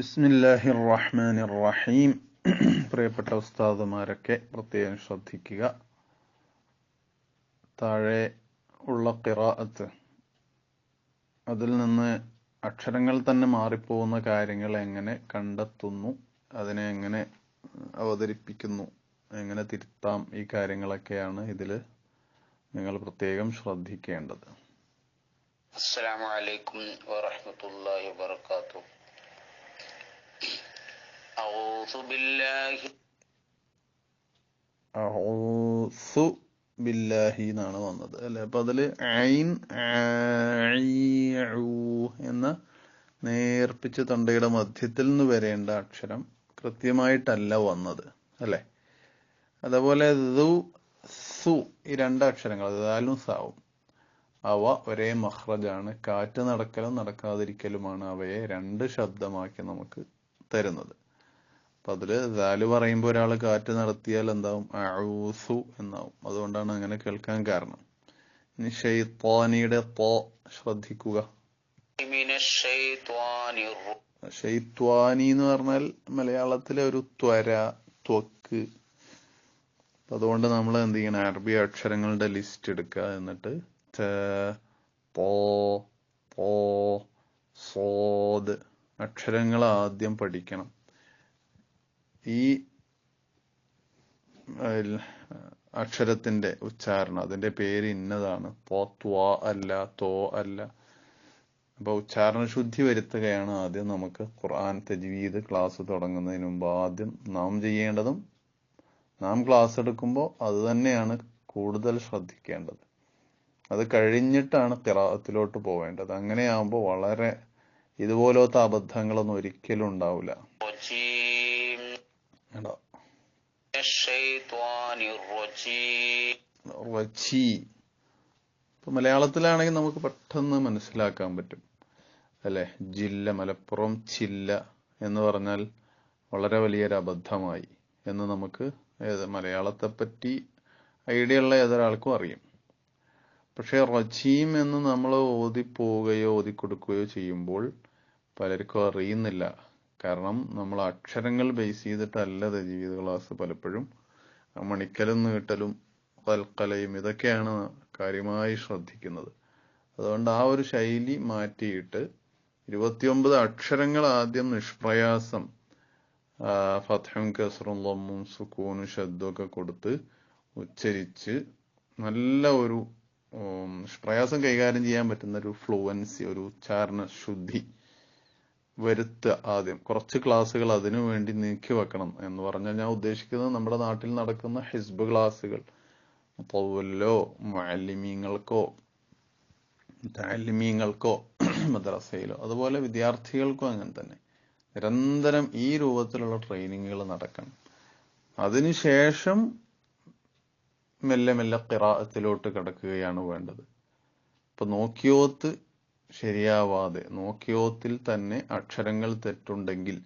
ബിസ്മില്ലാഹി റഹീം പ്രിയപ്പെട്ട ഉസ്താദുമാരൊക്കെ പ്രത്യേകം ശ്രദ്ധിക്കുക. താഴെ ഉള്ള കിറാത്ത് അതിൽ നിന്ന് അക്ഷരങ്ങൾ തന്നെ മാറിപ്പോകുന്ന കാര്യങ്ങൾ എങ്ങനെ കണ്ടെത്തുന്നു അതിനെ എങ്ങനെ അവതരിപ്പിക്കുന്നു എങ്ങനെ തിരുത്താം ഈ കാര്യങ്ങളൊക്കെയാണ് ഇതിൽ നിങ്ങൾ പ്രത്യേകം ശ്രദ്ധിക്കേണ്ടത്. അസ്സലാമലൈക്കും വാഹമത്തല്ലാ വാത്തു أعوذ بالله ഔസു ബില്ലാഹി എന്നാണ് വന്നത് അല്ലെ അപ്പൊ അതില് ഐൻ ആഇഉ എന്ന നേർപ്പിച്ച തൊണ്ടയുടെ മധ്യത്തിൽ നിന്ന് വരേണ്ട അക്ഷരം കൃത്യമായിട്ടല്ല വന്നത് അല്ലെ അതേപോലെ ദു സു ഈ രണ്ട് അക്ഷരങ്ങൾ ദാലും സാവും അവ ഒരേ മഹ്റജാണ് കാറ്റ് നടക്കലും നടക്കാതിരിക്കലുമാണ് അവയെ രണ്ട് ശബ്ദമാക്കി നമുക്ക് തരുന്നത് അപ്പം അതിൽ ദാൽ പറയുമ്പോ ഒരാൾ കാറ്റ് നടത്തിയാൽ എന്താവും? അഴൂസു എന്നാവും. അതുകൊണ്ടാണ് അങ്ങനെ കേൾക്കാൻ കാരണം. ഇനി ഷെയ്ത്വാനിയുടെ പോ ശ്രദ്ധിക്കുക. ഷെയ്ത്വാനി എന്ന് പറഞ്ഞാൽ മലയാളത്തിലെ ഒരു ത്വര ത്വക്ക്. അതുകൊണ്ട് നമ്മൾ എന്ത് ചെയ്യണം? അറബി അക്ഷരങ്ങളുടെ ലിസ്റ്റ് എടുക്കുക. എന്നിട്ട് പോ പോ സോദ് അക്ഷരങ്ങൾ ആദ്യം പഠിക്കണം. ഈ അക്ഷരത്തിന്റെ ഉച്ചാരണം അതിന്റെ പേര് ഇന്നതാണ്. പോ ത്വ അല്ല തോ അല്ല. അപ്പോൾ ഉച്ചാരണ ശുദ്ധി വരുത്തുകയാണ് ആദ്യം നമുക്ക് ഖുർആൻ തജ്വീദ് ക്ലാസ് തുടങ്ങുന്നതിന് മുമ്പ് ആദ്യം നാം ചെയ്യേണ്ടതും നാം ക്ലാസ് എടുക്കുമ്പോൾ അത് തന്നെയാണ് കൂടുതൽ ശ്രദ്ധിക്കേണ്ടത്. അത് കഴിഞ്ഞിട്ടാണ് തിറാത്തിലോട്ട് പോവേണ്ടത്. അങ്ങനെയാകുമ്പോൾ വളരെ ഇതുപോലത്തെ അബദ്ധങ്ങളൊന്നും ഒരിക്കലും ഉണ്ടാവില്ല. ഇപ്പൊ മലയാളത്തിലാണെങ്കിൽ നമുക്ക് പെട്ടെന്ന് മനസ്സിലാക്കാൻ പറ്റും. അല്ലെ? ജില്ല മലപ്പുറം ചില്ല എന്ന് പറഞ്ഞാൽ വളരെ വലിയൊരു അബദ്ധമായി എന്ന് നമുക്ക് മലയാളത്തെ പറ്റി ഐഡിയ ഉള്ള ഏതൊരാൾക്കും അറിയും. പക്ഷേ റജീം എന്ന് നമ്മൾ ഓതിപ്പോവുകയോ ഓതിക്കൊടുക്കുകയോ ചെയ്യുമ്പോൾ പലർക്കും അറിയുന്നില്ല. കാരണം നമ്മൾ അക്ഷരങ്ങൾ ബേസ് ചെയ്തിട്ടല്ല ജീവിത ക്ലാസ് പലപ്പോഴും. മണിക്കലും നീട്ടലും കൽക്കലയും ഇതൊക്കെയാണ് കാര്യമായി ശ്രദ്ധിക്കുന്നത്. അതുകൊണ്ട് ആ ഒരു ശൈലി മാറ്റിയിട്ട് ഇരുപത്തിയൊമ്പത് അക്ഷരങ്ങൾ ആദ്യം നിഷ്പ്രയാസം ഫത്ഹും കസറും ലമ്മും സുക്കൂനും ശബ്ദവും ഒക്കെ കൊടുത്ത് ഉച്ചരിച്ച് നല്ല ഒരു ഉം, നിഷ്പ്രയാസം കൈകാര്യം ചെയ്യാൻ പറ്റുന്ന ഒരു ഫ്ലുവൻസി ഒരു ഉച്ചാരണ ശുദ്ധി വരുത്തുക ആദ്യം. കുറച്ച് ക്ലാസ്സുകൾ അതിനു വേണ്ടി നീക്കി വെക്കണം എന്ന് പറഞ്ഞാൽ ഞാൻ ഉദ്ദേശിക്കുന്നത് നമ്മുടെ നാട്ടിൽ നടക്കുന്ന ഹിസ്ബ് ക്ലാസ്സുകൾ. പൗവല്ലോ മാലിമീങ്ങൾക്കോ താലിമീങ്ങൾക്കോ മദ്രസയിലോ അതുപോലെ വിദ്യാർത്ഥികൾക്കോ അങ്ങനെ തന്നെ. നിരന്തരം ഈ രൂപത്തിലുള്ള ട്രെയിനിങ്ങുകൾ നടക്കണം. അതിനുശേഷം മെല്ലെ മെല്ലെ കിറാത്തിലോട്ട് കിടക്കുകയാണ് വേണ്ടത്. ഇപ്പൊ നോക്കിയോത്ത് ശരിയാവാതെ നോക്കിയോത്തിൽ തന്നെ അക്ഷരങ്ങൾ തെറ്റുണ്ടെങ്കിൽ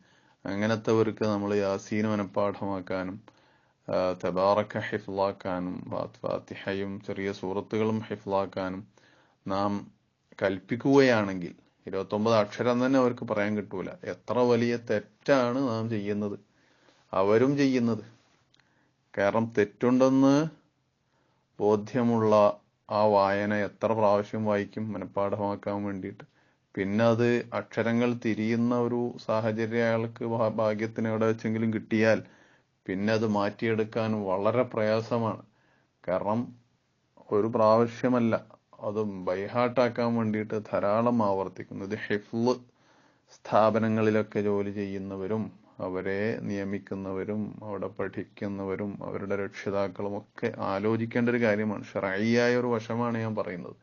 അങ്ങനത്തെവർക്ക് നമ്മൾ യാസീൻ മനഃപ്പാഠമാക്കാനും തബാറക്ക ഹിഫ്ലാക്കാനും ഫാത്തിഹയും ചെറിയ സൂറത്തുകളും ഹിഫ്ലാക്കാനും നാം കൽപ്പിക്കുകയാണെങ്കിൽ ഇരുപത്തൊമ്പത് അക്ഷരം തന്നെ അവർക്ക് പറയാൻ കിട്ടൂല. എത്ര വലിയ തെറ്റാണ് നാം ചെയ്യുന്നത്? അവരും ചെയ്യുന്നത്. കാരണം തെറ്റുണ്ടെന്ന് ബോധ്യമുള്ള ആ വായന എത്ര പ്രാവശ്യം വായിക്കും മനഃപ്പാഠമാക്കാൻ വേണ്ടിയിട്ട്. പിന്നെ അത് അക്ഷരങ്ങൾ തിരിയുന്ന ഒരു സാഹചര്യം അയാൾക്ക് ഭാഗ്യത്തിന് എവിടെ വെച്ചെങ്കിലും കിട്ടിയാൽ പിന്നെ അത് മാറ്റിയെടുക്കാൻ വളരെ പ്രയാസമാണ്. കാരണം ഒരു പ്രാവശ്യമല്ല അത് ബൈഹാട്ടാക്കാൻ വേണ്ടിയിട്ട് ധാരാളം ആവർത്തിക്കുന്നു. ഇത് ഹിഫ്ല് സ്ഥാപനങ്ങളിലൊക്കെ ജോലി ചെയ്യുന്നവരും അവരെ നിയമിക്കുന്നവരും അവിടെ പഠിക്കുന്നവരും അവരുടെ രക്ഷിതാക്കളും ഒക്കെ ആലോചിക്കേണ്ട ഒരു കാര്യമാണ്. ഷറായിയായ ഒരു വശമാണ് ഞാൻ പറയുന്നത്.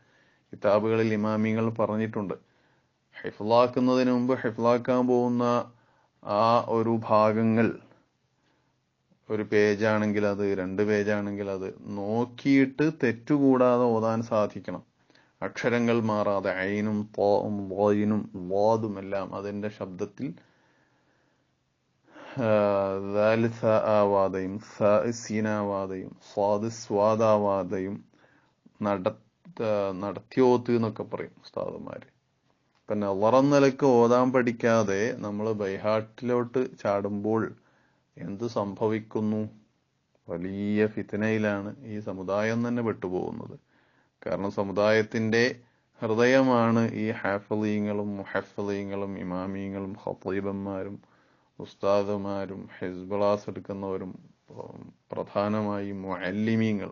കിതാബുകളിൽ ഇമാമിങ്ങൾ പറഞ്ഞിട്ടുണ്ട്. ഹിഫ്ലാക്കുന്നതിന് മുമ്പ് ഹിഫ്ലാക്കാൻ പോകുന്ന ആ ഒരു ഭാഗങ്ങൾ ഒരു പേജാണെങ്കിൽ അത് രണ്ട് പേജാണെങ്കിൽ അത് നോക്കിയിട്ട് തെറ്റുകൂടാതെ ഓതാൻ സാധിക്കണം. അക്ഷരങ്ങൾ മാറാതെ അയിനും പോയിനും ലോതും എല്ലാം അതിന്റെ ശബ്ദത്തിൽ ദാൽ സ ആവാതെയും സ്വാദ് സ്വാദാവാതെയും നട നടത്തിയോത്ത് എന്നൊക്കെ പറയും ഉസ്താദന്മാർ പിന്നെ നെവറം നിലയ്ക്ക് ഓതാൻ പഠിക്കാതെ നമ്മൾ ബൈഹാട്ടിലോട്ട് ചാടുമ്പോൾ എന്ത് സംഭവിക്കുന്നു? വലിയ ഫിത്തനയിലാണ് ഈ സമുദായം തന്നെ പെട്ടുപോകുന്നത്. കാരണം സമുദായത്തിന്റെ ഹൃദയമാണ് ഈ ഹാഫലീങ്ങളും മുഹഫലീങ്ങളും ഇമാമീങ്ങളും ഹത്തീബന്മാരും ഉസ്താദുമാരും ഹിസ്ബ്ലാസ് എടുക്കുന്നവരും പ്രധാനമായും മുഅല്ലിമീങ്ങൾ.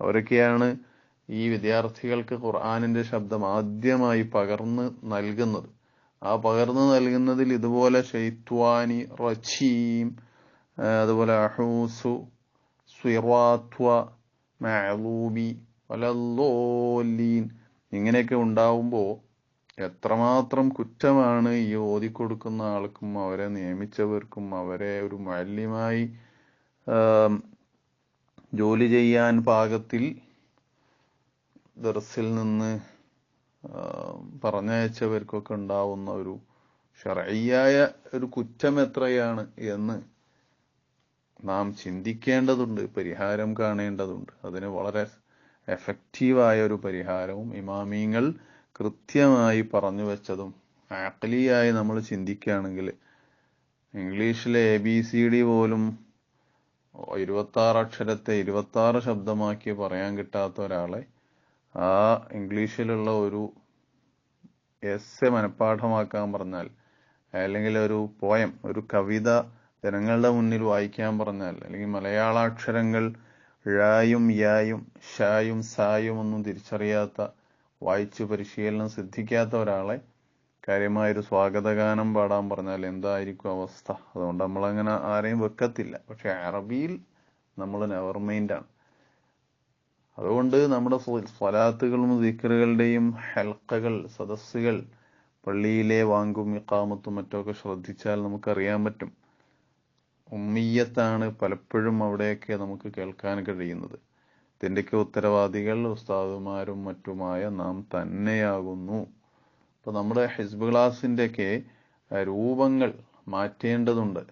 അവരൊക്കെയാണ് ഈ വിദ്യാർത്ഥികൾക്ക് ഖുർആാനിന്റെ ശബ്ദം ആദ്യമായി പകർന്ന് നൽകുന്നത്. ആ പകർന്നു നൽകുന്നതിൽ ഇതുപോലെ ഷെയ്ത്വാനി റച്ചീം അതുപോലെ അഹൂസു സ്വിറാത്വ മഅലൂബി വലല്ലോലീൻ ഇങ്ങനെയൊക്കെ ഉണ്ടാവുമ്പോൾ എത്രമാത്രം കുറ്റമാണ് ഈ ഓതിക്കൊടുക്കുന്ന ആൾക്കും അവരെ നിയമിച്ചവർക്കും അവരെ ഒരു മാലിന്യമായി ജോലി ചെയ്യാൻ പാകത്തിൽ ദർസിൽ നിന്ന് പറഞ്ഞയച്ചവർക്കൊക്കെ ഉണ്ടാവുന്ന ഒരു ഷറയ്യായ ഒരു കുറ്റം എത്രയാണ് എന്ന് നാം ചിന്തിക്കേണ്ടതുണ്ട് പരിഹാരം കാണേണ്ടതുണ്ട്. അതിന് വളരെ എഫക്റ്റീവായ ഒരു പരിഹാരവും ഇമാമിങ്ങൾ കൃത്യമായി പറഞ്ഞു വെച്ചതും ആക്കലിയായി നമ്മൾ ചിന്തിക്കുകയാണെങ്കിൽ ഇംഗ്ലീഷിലെ എ ബി സി ഡി പോലും ഇരുപത്താറ് അക്ഷരത്തെ ഇരുപത്താറ് ശബ്ദമാക്കി പറയാൻ കിട്ടാത്ത ഒരാളെ ആ ഇംഗ്ലീഷിലുള്ള ഒരു എസ് മനഃപ്പാഠമാക്കാൻ പറഞ്ഞാൽ അല്ലെങ്കിൽ ഒരു പോയം ഒരു കവിത ജനങ്ങളുടെ മുന്നിൽ വായിക്കാൻ പറഞ്ഞാൽ അല്ലെങ്കിൽ മലയാള അക്ഷരങ്ങൾ ഴായും യായും ഷായും സായും ഒന്നും തിരിച്ചറിയാത്ത വായിച്ചു പരിശീലനം സിദ്ധിക്കാത്ത ഒരാളെ കാര്യമായൊരു സ്വാഗതഗാനം പാടാൻ പറഞ്ഞാൽ എന്തായിരിക്കും അവസ്ഥ? അതുകൊണ്ട് നമ്മൾ അങ്ങനെ ആരെയും വെക്കത്തില്ല. പക്ഷെ അറബിയിൽ നമ്മൾ നെവർ മൈൻഡാണ് അതുകൊണ്ട് നമ്മുടെ സ്വലാത്തുകളും ദിക്കറുകളുടെയും ഹെൽക്കകൾ സദസ്സുകൾ പള്ളിയിലെ വാങ്കും ഇക്കാമത്തും മറ്റൊക്കെ ശ്രദ്ധിച്ചാൽ നമുക്കറിയാൻ പറ്റും. ഉമ്മിയത്താണ് പലപ്പോഴും അവിടെയൊക്കെ നമുക്ക് കേൾക്കാൻ കഴിയുന്നത്. ഇതിന്റെയൊക്കെ ഉത്തരവാദികൾ ഉസ്താദുമാരും മറ്റുമായ നാം തന്നെയാകുന്നു. അപ്പൊ നമ്മുടെ ഹിസ്ബ് ക്ലാസിന്റെയൊക്കെ രൂപങ്ങൾ മാറ്റേണ്ടതുണ്ട്.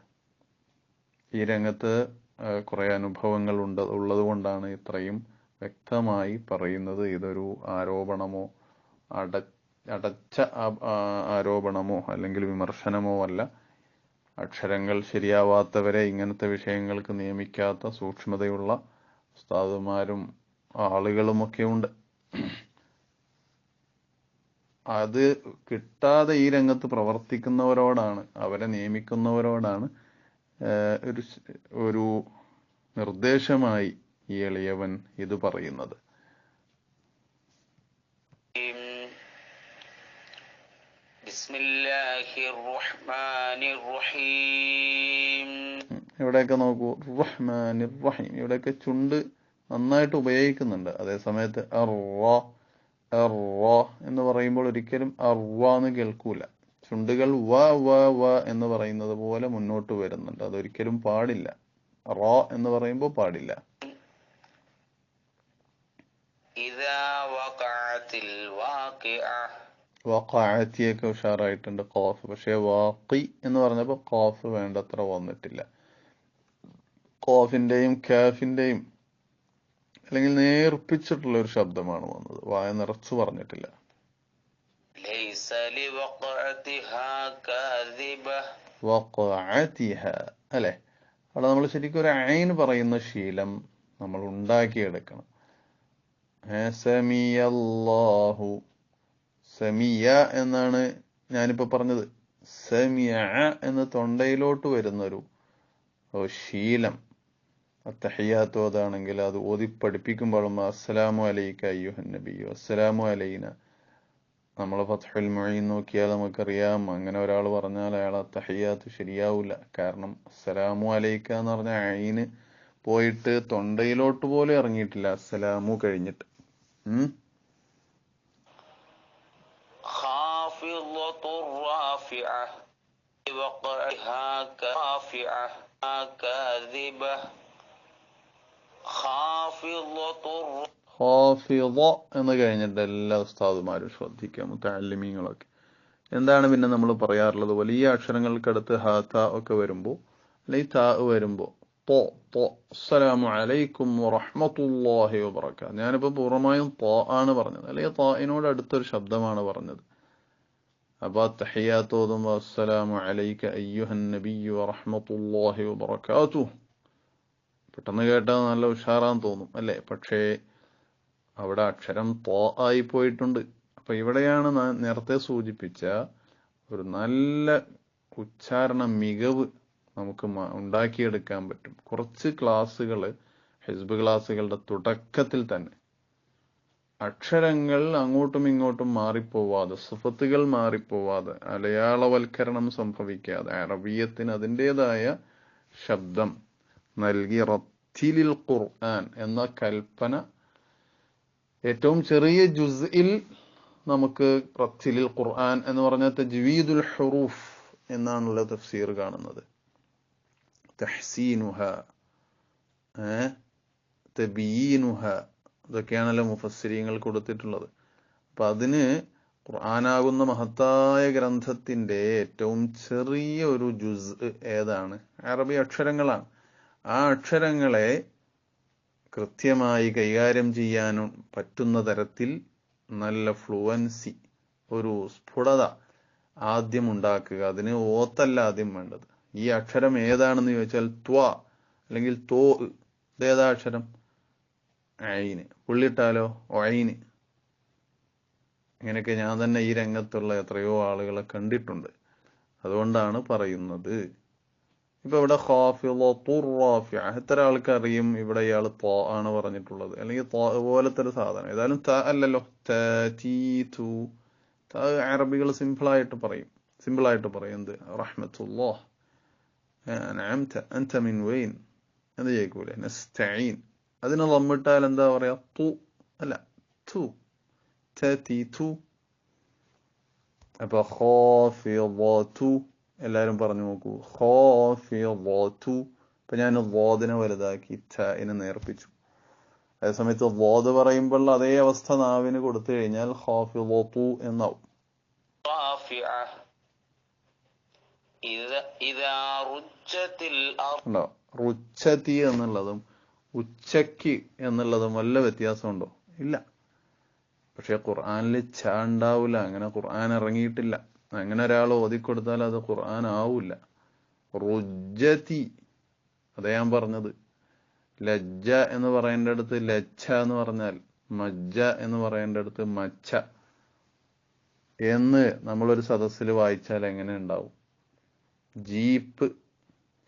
ഈ രംഗത്ത് കുറെ അനുഭവങ്ങൾ ഉണ്ട് ഉള്ളത് കൊണ്ടാണ് ഇത്രയും വ്യക്തമായി പറയുന്നത്. ഇതൊരു ആരോപണമോ അട അടച്ച ആരോപണമോ അല്ലെങ്കിൽ വിമർശനമോ അല്ല. അക്ഷരങ്ങൾ ശരിയാവാത്തവരെ ഇങ്ങനത്തെ വിഷയങ്ങൾക്ക് നിയമിക്കാത്ത സൂക്ഷ്മതയുള്ള ഉസ്താദുമാരും ആളുകളുമൊക്കെ ഉണ്ട് അത് കിട്ടാതെ ഈ രംഗത്ത് പ്രവർത്തിക്കുന്നവരോടാണ് അവരെ നിയമിക്കുന്നവരോടാണ് ഒരു ഒരു നിർദ്ദേശമായി ഈ എളിയവൻ ഇത് പറയുന്നത്. ബിസ്മില്ലാഹിർ റഹ്മാനിർ റഹീം. ഇവിടെയൊക്കെ നോക്കൂ. റഹ്മാൻ റഹീം ഇവിടെയൊക്കെ ചുണ്ട് നന്നായിട്ട് ഉപയോഗിക്കുന്നുണ്ട്. അതേ സമയത്ത് എന്ന് പറയുമ്പോൾ ഒരിക്കലും അറുവാന്ന് എന്ന് കേൾക്കൂല. ചുണ്ടുകൾ വ വ വ എന്ന് പറയുന്നത് പോലെ മുന്നോട്ട് വരുന്നുണ്ട്. അതൊരിക്കലും പാടില്ല. റോ എന്ന് പറയുമ്പോൾ പാടില്ല. വക്കാഴത്തിയൊക്കെ ഉഷാറായിട്ടുണ്ട് കോഫ് പക്ഷെ വാക്കി എന്ന് പറഞ്ഞപ്പോൾ കോഫ് വേണ്ടത്ര വന്നിട്ടില്ല. കോഫിന്റെയും കാഫിന്റെയും അല്ലെങ്കിൽ നേർപ്പിച്ചിട്ടുള്ള ഒരു ശബ്ദമാണ് വന്നത്. വായ നിറച്ചു പറഞ്ഞിട്ടില്ല. അല്ലെ? അവിടെ നമ്മൾ ശരിക്കും ഒരു ഐൻ പറയുന്ന ശീലം നമ്മൾ ഉണ്ടാക്കിയെടുക്കണം. സമിയ എന്നാണ് ഞാനിപ്പോ പറഞ്ഞത്. സമിയ എന്ന് തൊണ്ടയിലോട്ട് വരുന്നൊരു ശീലം. അത്തഹിയാത്ത് ഓതാണെങ്കിൽ അത് ഓതി പഠിപ്പിക്കുമ്പോഴും അസ്സലാമു അലൈക അയ്യുഹൻ നബിയു അസ്സലാമു അലൈന നമ്മൾ ഫത്ഹുൽ മൊഴീൻ നോക്കിയാൽ നമുക്കറിയാം അങ്ങനെ ഒരാൾ പറഞ്ഞാൽ അയാൾ അത്തഹിയാത്ത് ശരിയാവില്ല കാരണം അസ്സലാമു അലൈക്ക എന്ന് പറഞ്ഞ അയിന് പോയിട്ട് തൊണ്ടയിലോട്ട് പോലും ഇറങ്ങിയിട്ടില്ല അസ്സലാമു കഴിഞ്ഞിട്ട് ഉം خافضة رافعة لوقعها كافعة كاذبة خافضة എന്ന് കഴിഞ്ഞിട്ട് എല്ലാ ഉസ്താദുമാരും ശ്രദ്ധിക്കുക മുത്തല്ലിമീങ്ങളൊക്കെ എന്താണ് പിന്നെ നമ്മൾ പറയാറുള്ളത്? വലിയ അക്ഷരങ്ങൾക്കടുത്ത് ഹാ ത ഒക്കെ വരുമ്പോ അല്ലെങ്കിൽ താ വരുമ്പോൾ പോ പോ അസ്സലാമു അലൈക്കും വറഹ്മത്തുള്ളാഹി ഞാനിപ്പോൾ പൂർണമായും പോ ആണ് പറഞ്ഞത്. അല്ലെങ്കിൽ തോയിനോട് അടുത്തൊരു ശബ്ദമാണ് പറഞ്ഞത്. അപ്പൊ തഹിയാത്ത് ഓതുമ്പോൾ അസ്സലാമു അലൈക അയ്യുഹൻ വറഹ്മത്തുള്ളാഹി വബറകാതുഹു. പെട്ടെന്ന് കേട്ടാൽ നല്ല ഉഷാറാന്ന് തോന്നും അല്ലേ? പക്ഷേ അവിടെ അക്ഷരം തോ ആയി പോയിട്ടുണ്ട്. അപ്പൊ ഇവിടെയാണ് നേരത്തെ സൂചിപ്പിച്ച ഒരു നല്ല ഉച്ചാരണ മികവ് നമുക്ക് ഉണ്ടാക്കിയെടുക്കാൻ പറ്റും. കുറച്ച് ക്ലാസ്സുകൾ ഹിസ്ബ് ക്ലാസ്സുകളുടെ തുടക്കത്തിൽ തന്നെ. അക്ഷരങ്ങൾ അങ്ങോട്ടും ഇങ്ങോട്ടും മാറിപ്പോവാതെ സുഫത്തുകൾ മാറിപ്പോവാതെ മലയാളവൽക്കരണം സംഭവിക്കാതെ അറബിയത്തിന് അതിന്റെതായ ശബ്ദം നൽകി റത്തിലിൽ ഖുർആൻ എന്ന കൽപ്പന. ഏറ്റവും ചെറിയ ജുസ്ഇൽ നമുക്ക് റത്തിലിൽ ഖുർആൻ എന്ന് പറഞ്ഞ തജ്വീദുൽ ഹുറൂഫ് എന്നാണുള്ള തഫ്സീർ കാണുന്നത്. തഹ്സീനുഹ തബീനുഹ ഇതൊക്കെയാണല്ലോ മുഫസ്സിരിങ്ങൾ കൊടുത്തിട്ടുള്ളത്. അപ്പൊ അതിന് ഖുർആനാകുന്ന മഹത്തായ ഗ്രന്ഥത്തിന്റെ ഏറ്റവും ചെറിയ ഒരു ജുസ് ഏതാണ്? അറബി അക്ഷരങ്ങളാണ്. ആ അക്ഷരങ്ങളെ കൃത്യമായി കൈകാര്യം ചെയ്യാനും പറ്റുന്ന തരത്തിൽ നല്ല ഫ്ലുവൻസി ഒരു സ്ഫുടത ആദ്യം ഉണ്ടാക്കുക. അതിന് ഓത്തല്ല ആദ്യം വേണ്ടത്. ഈ അക്ഷരം ഏതാണെന്ന് ചോദിച്ചാൽ ത്വ അല്ലെങ്കിൽ തോ ഇതേതാ അക്ഷരം? ഐന്. പുള്ളിട്ടാലോ ഒയിന് ഇങ്ങനെയൊക്കെ ഞാൻ തന്നെ ഈ രംഗത്തുള്ള എത്രയോ ആളുകളെ കണ്ടിട്ടുണ്ട്. അതുകൊണ്ടാണ് പറയുന്നത്. ഇപ്പൊ ഇവിടെ ഖാഫിളത്തുർ റാഫിഅ എത്ര ആൾക്കറിയും ഇവിടെ ഇയാൾ തോ ആണ് പറഞ്ഞിട്ടുള്ളത്. അല്ലെങ്കിൽ തോ പോലത്തെ ഒരു സാധനം. ഏതായാലും ത അല്ലല്ലോ. അറബികൾ സിമ്പിൾ ആയിട്ട് പറയും. സിമ്പിൾ ആയിട്ട് പറയും. എന്ത്? റഹ്മത്തുല്ലാഹ് അൻഅംത അൻത മിൻ വൈൻ. എന്ന് ചോദിക്കൂലെ നസ്തഈൻ. അതിന് റമ്മിട്ടാൽ എന്താ പറയാ? തു. അല്ല തു. ത തീ അപ്പൊ എല്ലാവരും പറഞ്ഞു നോക്കൂ. ഹോഫിയു ഇപ്പൊ ഞാൻ വോദിനെ വലുതാക്കി ഇനെ നേർപ്പിച്ചു. അതേസമയത്ത് വോദ് പറയുമ്പോൾ അതേ അവസ്ഥ നാവിന് കൊടുത്തു കഴിഞ്ഞാൽ ഹോഫി വോപ്പു എന്നാവും. റുച്ചതി എന്നുള്ളതും ഉച്ചയ്ക്ക് എന്നുള്ളതും വല്ല വ്യത്യാസമുണ്ടോ? ഇല്ല. പക്ഷെ ഖുർആാനിൽ ഛ ഉണ്ടാവില്ല അങ്ങനെ ഖുർആൻ ഇറങ്ങിയിട്ടില്ല. അങ്ങനെ ഒരാൾ ഓതിക്കൊടുത്താൽ അത് ഖുർആൻ ആവൂല. റുജതി അതാ ഞാൻ പറഞ്ഞത്. ലജ്ജ എന്ന് പറയേണ്ട അടുത്ത് ലജ്ജ എന്ന് പറഞ്ഞാൽ മജ്ജ എന്ന് പറയേണ്ട അടുത്ത് മച്ച എന്ന് നമ്മളൊരു സദസ്സിൽ വായിച്ചാൽ എങ്ങനെ ഉണ്ടാവും? ജീപ്പ്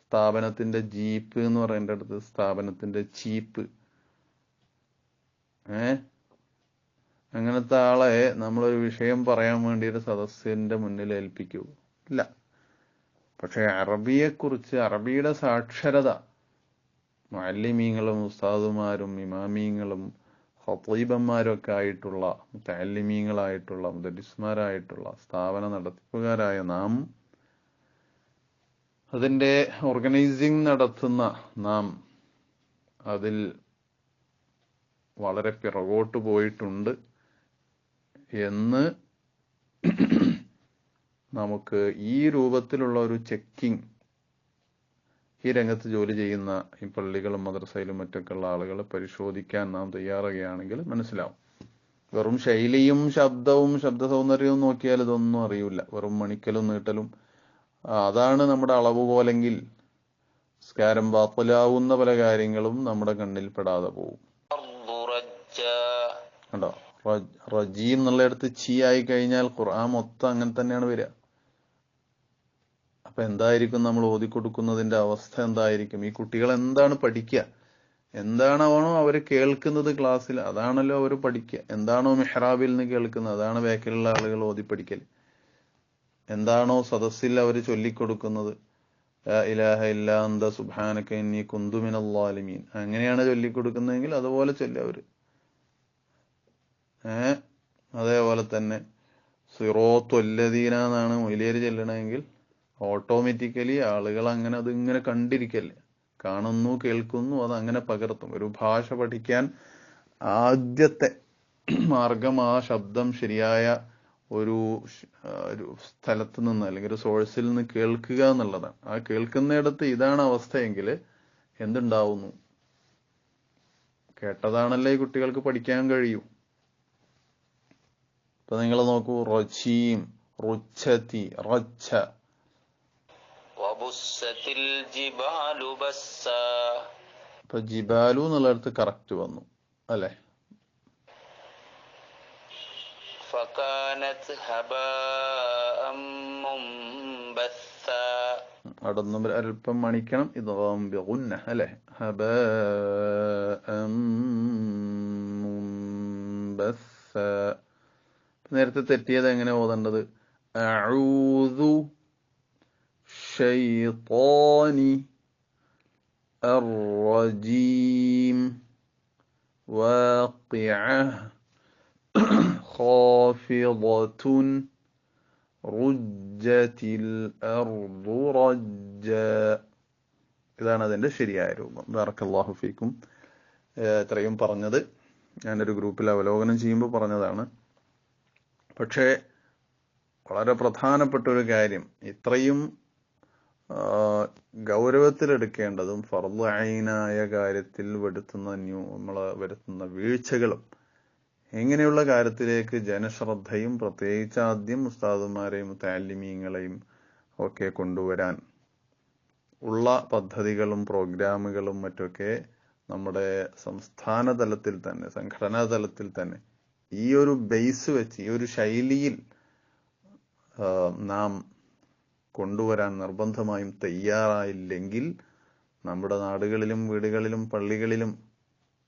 സ്ഥാപനത്തിന്റെ ജീപ്പ് എന്ന് പറയേണ്ട അടുത്ത് സ്ഥാപനത്തിന്റെ ചീപ്പ്. ഏ? അങ്ങനത്തെ ആളെ നമ്മളൊരു വിഷയം പറയാൻ വേണ്ടി ഒരു സദസ്സിന്റെ മുന്നിൽ ഏൽപ്പിക്കൂ. ഇല്ല. പക്ഷെ അറബിയെക്കുറിച്ച് അറബിയുടെ സാക്ഷരത മാലിമീങ്ങളും ഉസ്താദുമാരും ഇമാമീങ്ങളും ഹത്തീബന്മാരൊക്കെ ആയിട്ടുള്ള താലിമീങ്ങളായിട്ടുള്ള മുദരിസ്മാരായിട്ടുള്ള സ്ഥാപന നടത്തിപ്പുകാരായ നാം അതിന്റെ ഓർഗനൈസിംഗ് നടത്തുന്ന നാം അതിൽ വളരെ പിറകോട്ട് പോയിട്ടുണ്ട്. എന്ന് നമുക്ക് ഈ രൂപത്തിലുള്ള ഒരു ചെക്കിംഗ് ഈ രംഗത്ത് ജോലി ചെയ്യുന്ന ഈ പള്ളികളും മദ്രസയിലും മറ്റൊക്കെയുള്ള ആളുകളെ പരിശോധിക്കാൻ നാം തയ്യാറുകയാണെങ്കിൽ മനസ്സിലാവും. വെറും ശൈലിയും ശബ്ദവും ശബ്ദ സൗന്ദര്യവും നോക്കിയാൽ ഇതൊന്നും അറിയില്ല. വെറും മണിക്കലും നീട്ടലും. അതാണ് നമ്മുടെ അളവുകോലെങ്കിൽ സ്കാരം വാപ്പലാവുന്ന പല കാര്യങ്ങളും നമ്മുടെ കണ്ണിൽ പെടാതെ പോവും കണ്ടോ? റജി എന്നുള്ളിടത്ത് ചി ആയി കഴിഞ്ഞാൽ ഖുർആൻ മൊത്തം അങ്ങനെ തന്നെയാണ് വരിക. അപ്പൊ എന്തായിരിക്കും നമ്മൾ ഓതിക്കൊടുക്കുന്നതിന്റെ അവസ്ഥ എന്തായിരിക്കും? ഈ കുട്ടികൾ എന്താണ് പഠിക്കുക? എന്താണോ അവർ കേൾക്കുന്നത് ക്ലാസ്സിൽ? അതാണല്ലോ അവർ പഠിക്കുക. എന്താണോ മെഹ്റാബിൽ നിന്ന് കേൾക്കുന്നത്? അതാണ് ബാക്കിലുള്ള ആളുകൾ ഓതി പഠിക്കൽ. എന്താണോ സദസ്സിൽ അവർ ചൊല്ലിക്കൊടുക്കുന്നത്? ഇലാഹ ഇല്ലാ അന്ത സുബ്ഹാനക ഇന്നി കുന്തു മിനൽ ളാലിമീൻ അങ്ങനെയാണ് ചൊല്ലിക്കൊടുക്കുന്നതെങ്കിൽ അതുപോലെ ചൊല്ലി അവർ അതേപോലെ തന്നെ സിറോത്തൊല്ലദീന എന്നാണ് മൊയിലേര് ചെല്ലണമെങ്കിൽ ഓട്ടോമാറ്റിക്കലി ആളുകൾ അങ്ങനെ അത് ഇങ്ങനെ കണ്ടിരിക്കല്ലേ? കാണുന്നു കേൾക്കുന്നു അത് അങ്ങനെ പകർത്തും. ഒരു ഭാഷ പഠിക്കാൻ ആദ്യത്തെ മാർഗം ആ ശബ്ദം ശരിയായ ഒരു ഒരു സ്ഥലത്ത് നിന്ന് അല്ലെങ്കിൽ ഒരു സോഴ്സിൽ നിന്ന് കേൾക്കുക എന്നുള്ളതാണ്. ആ കേൾക്കുന്നിടത്ത് ഇതാണ് അവസ്ഥയെങ്കിൽ എന്തുണ്ടാവുന്നു? കേട്ടതാണല്ലേ കുട്ടികൾക്ക് പഠിക്കാൻ കഴിയൂ. ഇപ്പൊ നിങ്ങൾ നോക്കൂ റൊച്ചീം. റുച്ഛതി റച്ച ഇപ്പൊ ജിബാലു എന്നുള്ളടത്ത് കറക്റ്റ് വന്നു അല്ലെ? അടൊന്നും അല്പം മണിക്കണം. ഇത് അല്ലെ? ഹബ എം ബസ്സ നേരത്തെ തെറ്റിയത് എങ്ങനെ ഓതേണ്ടത് അഊദു ഷൈത്താനി الرجيم واقعة خافضة റുജ്ജത്തിൽ അർദു റജ്ജ ഇതാണ് അതിന്റെ ശരിയായ രൂപം ബാറക്കല്ലാഹു ഫീക്കും ഏഹ് ഇത്രയും പറഞ്ഞത് ഞാനൊരു ഗ്രൂപ്പിൽ അവലോകനം ചെയ്യുമ്പോൾ പറഞ്ഞതാണ് പക്ഷേ വളരെ പ്രധാനപ്പെട്ട ഒരു കാര്യം. ഇത്രയും ഗൗരവത്തിലെടുക്കേണ്ടതും ഫർദായിനായ കാര്യത്തിൽ വരുത്തുന്ന ന്യൂ നമ്മൾ വരുത്തുന്ന വീഴ്ചകളും ഇങ്ങനെയുള്ള കാര്യത്തിലേക്ക് ജനശ്രദ്ധയും പ്രത്യേകിച്ച് ആദ്യം ഉസ്താദുമാരെയും താലിമീങ്ങളെയും ഒക്കെ കൊണ്ടുവരാൻ ഉള്ള പദ്ധതികളും പ്രോഗ്രാമുകളും മറ്റൊക്കെ നമ്മുടെ സംസ്ഥാന തലത്തിൽ തന്നെ സംഘടനാ തലത്തിൽ തന്നെ ഈ ഒരു ബേസ് വെച്ച് ഈ ഒരു ശൈലിയിൽ നാം കൊണ്ടുവരാൻ നിർബന്ധമായും തയ്യാറായില്ലെങ്കിൽ നമ്മുടെ നാടുകളിലും വീടുകളിലും പള്ളികളിലും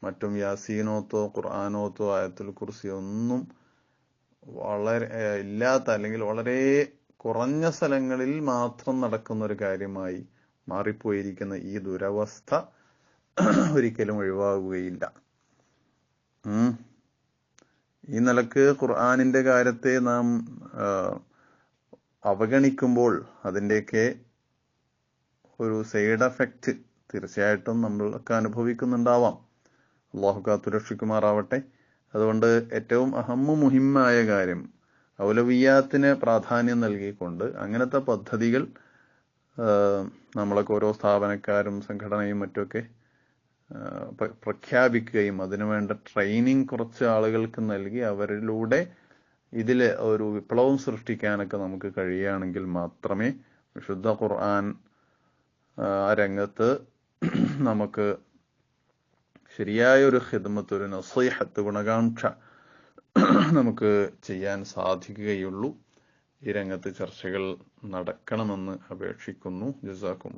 മറ്റും യാസീനോത്തോ ഖുർആാനോത്തോ ആയത്തുൽ കുർസി ഒന്നും വളരെ ഇല്ലാത്ത അല്ലെങ്കിൽ വളരെ കുറഞ്ഞ സ്ഥലങ്ങളിൽ മാത്രം നടക്കുന്ന ഒരു കാര്യമായി മാറിപ്പോയിരിക്കുന്ന ഈ ദുരവസ്ഥ ഒരിക്കലും ഒഴിവാകുകയില്ല. ഈ നിലയ്ക്ക് ഖുർആാനിന്റെ കാര്യത്തെ നാം അവഗണിക്കുമ്പോൾ അതിന്റെയൊക്കെ ഒരു സൈഡ് എഫക്റ്റ് തീർച്ചയായിട്ടും നമ്മളൊക്കെ അനുഭവിക്കുന്നുണ്ടാവാം. അള്ളാഹു കാത്തുരക്ഷിക്കുമാറാവട്ടെ അതുകൊണ്ട് ഏറ്റവും അഹമ്മ മുഹിമായ കാര്യം ഔലവിയാത്തിന് പ്രാധാന്യം നൽകിക്കൊണ്ട് അങ്ങനത്തെ പദ്ധതികൾ നമ്മളൊക്കെ ഓരോ സ്ഥാപനക്കാരും സംഘടനയും മറ്റുമൊക്കെ പ്രഖ്യാപിക്കുകയും അതിനുവേണ്ട ട്രെയിനിങ് കുറച്ച് ആളുകൾക്ക് നൽകി അവരിലൂടെ ഇതിൽ ഒരു വിപ്ലവം സൃഷ്ടിക്കാനൊക്കെ നമുക്ക് കഴിയുകയാണെങ്കിൽ മാത്രമേ വിശുദ്ധ ഖുർആൻ ആ രംഗത്ത് നമുക്ക് ശരിയായ ഒരു ഹിദ്മത്ത് ഒരു നസീഹത്ത് ഗുണകാംക്ഷ നമുക്ക് ചെയ്യാൻ സാധിക്കുകയുള്ളൂ. ഈ രംഗത്ത് ചർച്ചകൾ നടക്കണമെന്ന് അപേക്ഷിക്കുന്നു. ജസാക്കും